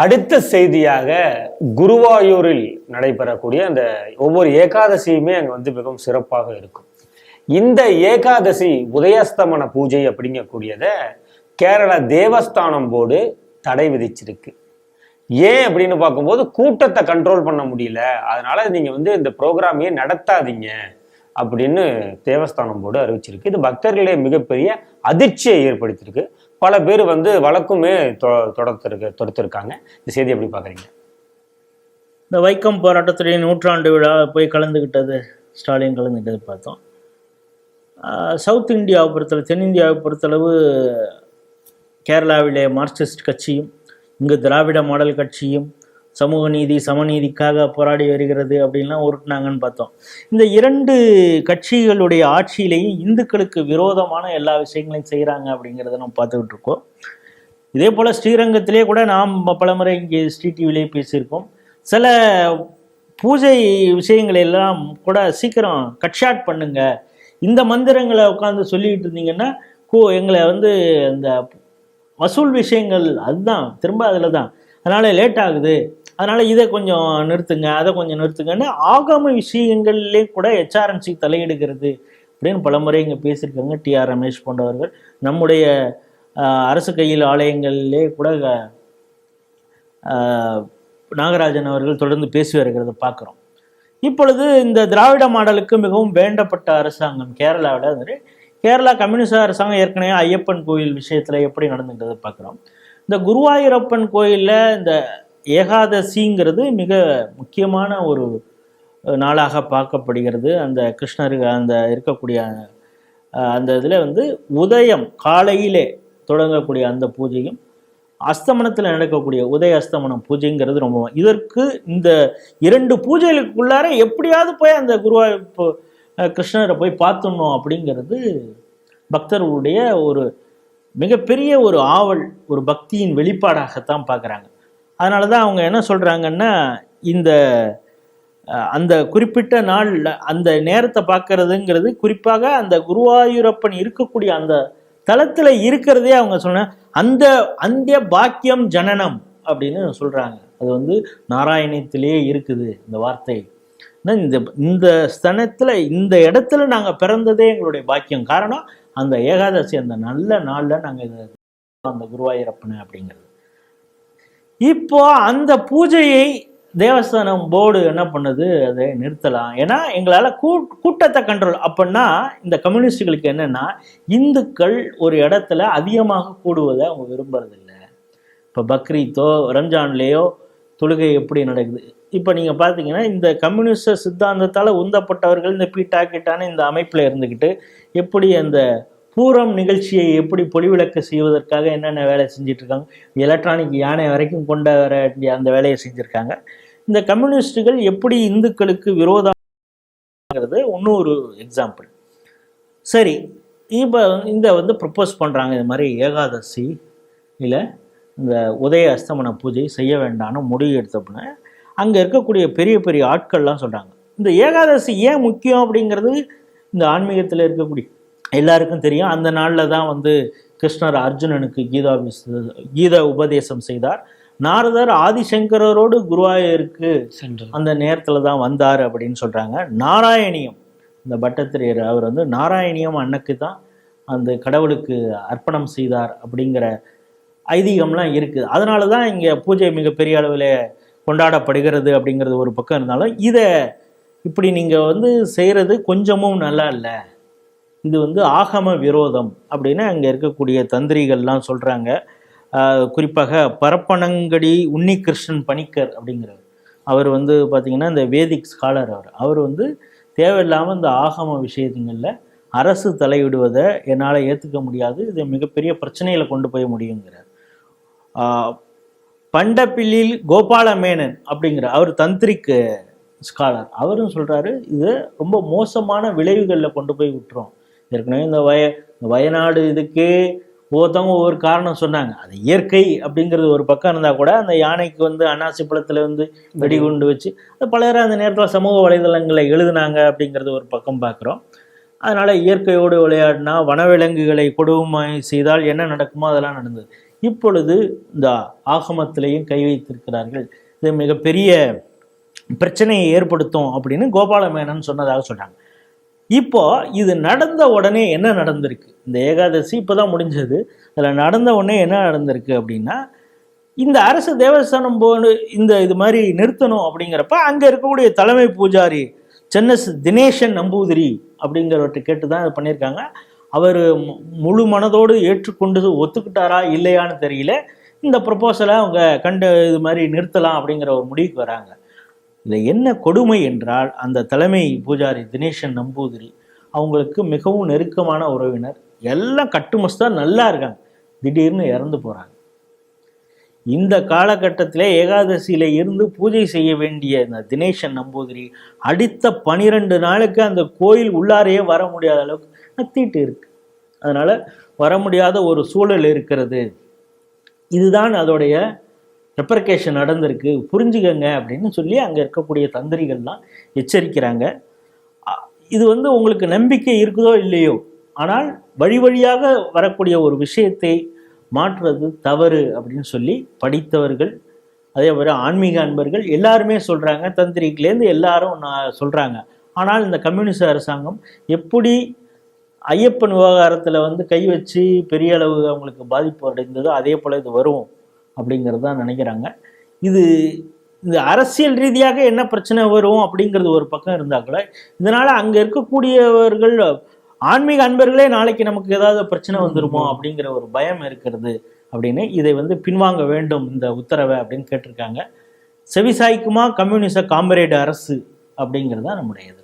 அடுத்த செய்தியாக குருவாயூரில் நடைபெறக்கூடிய அந்த ஒவ்வொரு ஏகாதசியுமே அங்கே வந்து மிகவும் சிறப்பாக இருக்கும். இந்த ஏகாதசி உதயஸ்தமன பூஜை அப்படிங்கக்கூடியதை கேரள தேவஸ்தானம் போர்டு தடை விதிச்சிருக்கு. ஏன் அப்படின்னு பார்க்கும்போது கூட்டத்தை கண்ட்ரோல் பண்ண முடியல. அதனால நீங்கள் வந்து இந்த ப்ரோக்ராமையே நடத்தாதீங்க. அப்படின்னு தேவஸ்தானம் போர்டு அறிவிச்சிருக்கு. இது பக்தர்களிடையே மிகப்பெரிய அதிர்ச்சியை ஏற்படுத்தியிருக்கு. பல பேர் வந்து வழக்குமே தொ- தொடுத்திருக்காங்க. இந்த செய்தி எப்படி பார்க்குறீங்க? இந்த வைக்கம் போராட்டத்துடைய நூற்றாண்டு விழா போய் கலந்துக்கிட்டது ஸ்டாலின் கலந்துக்கிட்டது பார்த்தோம். சவுத் இந்தியாவை பொறுத்தளவு தென்னிந்தியாவை பொறுத்தளவு கேரளாவிலே மார்க்சிஸ்ட் கட்சியும் இங்கு திராவிட மாடல் கட்சியும் சமூக நீதி சமநீதிக்காக போராடி வருகிறது அப்படின்லாம் உருட்டினாங்கன்னு பார்த்தோம். இந்த இரண்டு கட்சிகளுடைய ஆட்சியிலையும் இந்துக்களுக்கு விரோதமான எல்லா விஷயங்களையும் செய்கிறாங்க அப்படிங்கிறத நம்ம பார்த்துக்கிட்டு இருக்கோம். இதே போல் ஸ்ரீரங்கத்திலே கூட நாம் பலமுறை இங்கே ஸ்ரீ டிவிலே பேசியிருக்கோம். சில பூஜை விஷயங்களை எல்லாம் கூட சீக்கிரம் கட்ஷாட் பண்ணுங்க. இந்த மந்திரங்களை உட்காந்து சொல்லிக்கிட்டு இருந்தீங்கன்னா கோ எங்களை வந்து இந்த வசூல் விஷயங்கள் அதுதான் திரும்ப அதில் தான் அதனால் லேட் ஆகுது. அதனால் இதை கொஞ்சம் நிறுத்துங்க அதை கொஞ்சம் நிறுத்துங்கன்னு ஆகம விஷயங்கள்லேயே கூட ஹெச்ஆர்என்சி தலையிடுகிறது அப்படின்னு பலமுறை இங்கே பேசியிருக்காங்க டிஆர் ரமேஷ் போன்றவர்கள். நம்முடைய அரசு கையில் ஆலயங்களிலே கூட நாகராஜன் அவர்கள் தொடர்ந்து பேசி வருகிறத பார்க்குறோம். இப்பொழுது இந்த திராவிட மாடலுக்கு மிகவும் வேண்டப்பட்ட அரசாங்கம் கேரளாவில் வந்து கேரளா கம்யூனிஸ்ட் அரசாங்கம் ஏற்கனவே ஐயப்பன் கோயில் விஷயத்தில் எப்படி நடந்துக்கிறத பார்க்குறோம். இந்த குருவாயூரப்பன் கோயிலில் இந்த ஏகாதசிங்கிறது மிக முக்கியமான ஒரு நாளாக பார்க்கப்படுகிறது. அந்த கிருஷ்ணருக்கு அந்த இருக்கக்கூடிய அந்த இதில் வந்து உதயம் காலையிலே தொடங்கக்கூடிய அந்த பூஜையும் அஸ்தமனத்தில் நடக்கக்கூடிய உதய அஸ்தமனம் பூஜைங்கிறது ரொம்ப இதற்கு இந்த இரண்டு பூஜைகளுக்குள்ளார எப்படியாவது போய் அந்த குருவா கிருஷ்ணரை போய் பார்த்துடணும் அப்படிங்கிறது பக்தர்களுடைய ஒரு மிகப்பெரிய ஒரு ஆவல் ஒரு பக்தியின் வெளிப்பாடாகத்தான் பார்க்குறாங்க. அதனால தான் அவங்க என்ன சொல்கிறாங்கன்னா இந்த அந்த குறிப்பிட்ட நாளில் அந்த நேரத்தை பார்க்கறதுங்கிறது குறிப்பாக அந்த குருவாயூரப்பன் இருக்கக்கூடிய அந்த தளத்தில் இருக்கிறதே அவங்க சொன்ன அந்த அந்த பாக்கியம் ஜனனம் அப்படின்னு சொல்கிறாங்க அது வந்து நாராயணத்திலேயே இருக்குது இந்த வார்த்தை. இந்த இந்த ஸ்தனத்தில் இந்த இடத்துல நாங்கள் பிறந்ததே எங்களுடைய பாக்கியம். காரணம் அந்த ஏகாதசி அந்த நல்ல நாளில் நாங்கள் இதை அந்த குருவாயூரப்பனை அப்படிங்கிறது. இப்போ அந்த பூஜையை தேவஸ்தானம் போர்டு என்ன பண்ணுது? அதை நிறுத்தலாம். ஏன்னா எங்களால் கூ கூட்டத்தை கண்ட்ரோல் அப்படின்னா இந்த கம்யூனிஸ்டுகளுக்கு என்னென்னா இந்துக்கள் ஒரு இடத்துல அதிகமாக கூடுவதை அவங்க விரும்புறதில்ல. இப்போ பக்ரீத்தோ ரம்ஜான்லேயோ தொழுகை எப்படி நடக்குது? இப்போ நீங்கள் பார்த்தீங்கன்னா இந்த கம்யூனிஸ்ட சித்தாந்தத்தால் உந்தப்பட்டவர்கள் இந்த பீட்டா கிட்டான இந்த அமைப்பில் இருந்துக்கிட்டு எப்படி அந்த பூரம் நிகழ்ச்சியை எப்படி பொலிவிளக்க செய்வதற்காக என்னென்ன வேலை செஞ்சிட்ருக்காங்க? எலக்ட்ரானிக் யானை வரைக்கும் கொண்டு வர வேண்டிய அந்த வேலையை செஞ்சுருக்காங்க. இந்த கம்யூனிஸ்டுகள் எப்படி இந்துக்களுக்கு விரோதங்கிறது இன்னொரு எக்ஸாம்பிள் சரி இப்போ இந்த வந்து ப்ரப்போஸ் பண்ணுறாங்க இது மாதிரி ஏகாதசி இல்லை இந்த உதய அஸ்தமன பூஜை செய்ய வேண்டாம்னு முடிவு எடுத்தப்பன அங்கே இருக்கக்கூடிய பெரிய பெரிய ஆட்கள்லாம் சொல்கிறாங்க இந்த ஏகாதசி ஏன் முக்கியம் அப்படிங்கிறது இந்த ஆன்மீகத்தில் இருக்கக்கூடிய எல்லாருக்கும் தெரியும். அந்த நாளில் தான் வந்து கிருஷ்ணர் அர்ஜுனனுக்கு கீதா கீதா உபதேசம் செய்தார். நாரதர் ஆதிசங்கரரோடு குருவாயூருக்கு சென்று அந்த நேரத்தில் தான் வந்தார் அப்படின்னு சொல்கிறாங்க நாராயணியம் இந்த பட்டத்திரியர் அவர் வந்து நாராயணியம் அன்னைக்கு தான் அந்த கடவுளுக்கு அர்ப்பணம் செய்தார் அப்படிங்கிற ஐதீகம்லாம் இருக்குது அதனால தான் இங்கே பூஜை மிகப்பெரிய அளவில் கொண்டாடப்படுகிறது அப்படிங்கிறது ஒரு பக்கம் இருந்தாலும் இதை இப்படி நீங்கள் வந்து செய்கிறது கொஞ்சமும் நல்லா இல்லை. இது வந்து ஆகம விரோதம் அப்படின்னு அங்கே இருக்கக்கூடிய தந்திரிகள்லாம் சொல்கிறாங்க குறிப்பாக பரப்பனங்கடி உன்னிகிருஷ்ணன் பணிக்கர் அப்படிங்கிறவர். அவர் வந்து பார்த்திங்கன்னா இந்த வேதிக் ஸ்காலர் அவர். அவர் வந்து தேவையில்லாமல் இந்த ஆகம விஷயங்களில் அரசு தலையிடுவதை என்னால் ஏற்றுக்க முடியாது. இது மிகப்பெரிய பிரச்சனையில் கொண்டு போய் முடியுங்கிறார். ஆஹ் பண்டப்பிள்ளில் கோபால மேனன் அப்படிங்கிற அவர் தந்திரிக்கு ஸ்காலர் அவரும் சொல்கிறாரு இது ரொம்ப மோசமான விளைவுகளில் கொண்டு போய் விட்டுரும் ஏற்கனவே இந்த வய இந்த வயநாடு இதுக்கு ஒவ்வொருத்தவங்க ஒவ்வொரு காரணம் சொன்னாங்க. அது இயற்கை அப்படிங்கிறது ஒரு பக்கம் இருந்தால் கூட அந்த யானைக்கு வந்து அன்னாசி பழத்தில் வந்து வெடிகுண்டு வச்சு அது பலர் அந்த நேரத்தில் சமூக வலைதளங்களை எழுதுனாங்க அப்படிங்கிறது ஒரு பக்கம் பார்க்குறோம் அதனால் இயற்கையோடு விளையாடினா வனவிலங்குகளை கொடுமை செய்தால் என்ன நடக்குமோ அதெல்லாம் நடந்தது. இப்பொழுது இந்த ஆகமத்திலையும் கை வைத்திருக்கிறார்கள். இது மிகப்பெரிய பிரச்சனையை ஏற்படுத்தும் அப்படின்னு கோபால மேனன் சொன்னதாக சொல்கிறாங்க இப்போ இது நடந்த உடனே என்ன நடந்திருக்கு? இந்த ஏகாதசி இப்போ தான் முடிஞ்சது. அதில் நடந்த உடனே என்ன நடந்திருக்கு அப்படின்னா இந்த அரசு தேவஸ்தானம் போன இந்த இது மாதிரி நிறுத்தணும் அப்படிங்கிறப்ப அங்கே இருக்கக்கூடிய தலைமை பூஜாரி சென்னஸ் தினேஷன் நம்பூதிரி அப்படிங்கிறவற்றை கேட்டு தான் இது பண்ணியிருக்காங்க. அவர் முழு மனதோடு ஏற்றுக்கொண்டு ஒத்துக்கிட்டாரா இல்லையான்னு தெரியல. இந்த ப்ரொபோசலை அவங்க கண்டு இது மாதிரி நிறுத்தலாம் அப்படிங்கிற ஒரு முடிவுக்கு வராங்க. இதில் என்ன கொடுமை என்றால் அந்த தலைமை பூஜாரி தினேஷன் நம்பூதிரி அவங்களுக்கு மிகவும் நெருக்கமான உறவினர். எல்லாம் கட்டுமஸ்தான் நல்லா இருக்காங்க. திடீர்னு இறந்து போகிறாங்க இந்த காலகட்டத்தில் ஏகாதசியில் இருந்து பூஜை செய்ய வேண்டிய இந்த தினேஷன் நம்பூதிரி அடுத்த பனிரெண்டு நாளுக்கு அந்த கோயில் உள்ளாரையே வர முடியாத அளவுக்கு நத்திட்டு இருக்கு. அதனால் வர முடியாத ஒரு சூழல் இருக்கிறது. இதுதான் அதோடைய ரெப்பர்கேஷன் நடந்திருக்கு புரிஞ்சுக்கங்க அப்படின்னு சொல்லி அங்கே இருக்கக்கூடிய தந்திரிகள்லாம் எச்சரிக்கிறாங்க. இது வந்து உங்களுக்கு நம்பிக்கை இருக்குதோ இல்லையோ ஆனால் வழி வழியாக வரக்கூடிய ஒரு விஷயத்தை மாற்றுறது தவறு அப்படின்னு சொல்லி படித்தவர்கள் அதே மாதிரி ஆன்மீக அன்பர்கள் எல்லாருமே சொல்கிறாங்க தந்திரிக்கிலேருந்து எல்லாரும் நான் சொல்கிறாங்க ஆனால் இந்த கம்யூனிஸ்ட் அரசாங்கம் எப்படி ஐயப்பன் விவகாரத்தில் வந்து கை வச்சு பெரிய அளவு அவங்களுக்கு பாதிப்பு அடைந்ததோ அதே போல் இது வரும். அப்படிங்கிறது தான் நினைக்கிறாங்க. இது இந்த அரசியல் ரீதியாக என்ன பிரச்சனை வரும் அப்படிங்கிறது ஒரு பக்கம் இருந்தால் கூட இதனால் அங்கே இருக்கக்கூடியவர்கள் ஆன்மீக அன்பர்களே நாளைக்கு நமக்கு ஏதாவது பிரச்சனை வந்துருமோ அப்படிங்கிற ஒரு பயம் இருக்கிறது அப்படின்னு இதை வந்து பின்வாங்க வேண்டும் இந்த உத்தரவை அப்படின்னு கேட்டிருக்காங்க. செவிசாய்க்குமா கம்யூனிச காம்ரேடு அரசு அப்படிங்கிறது தான் நம்முடையது.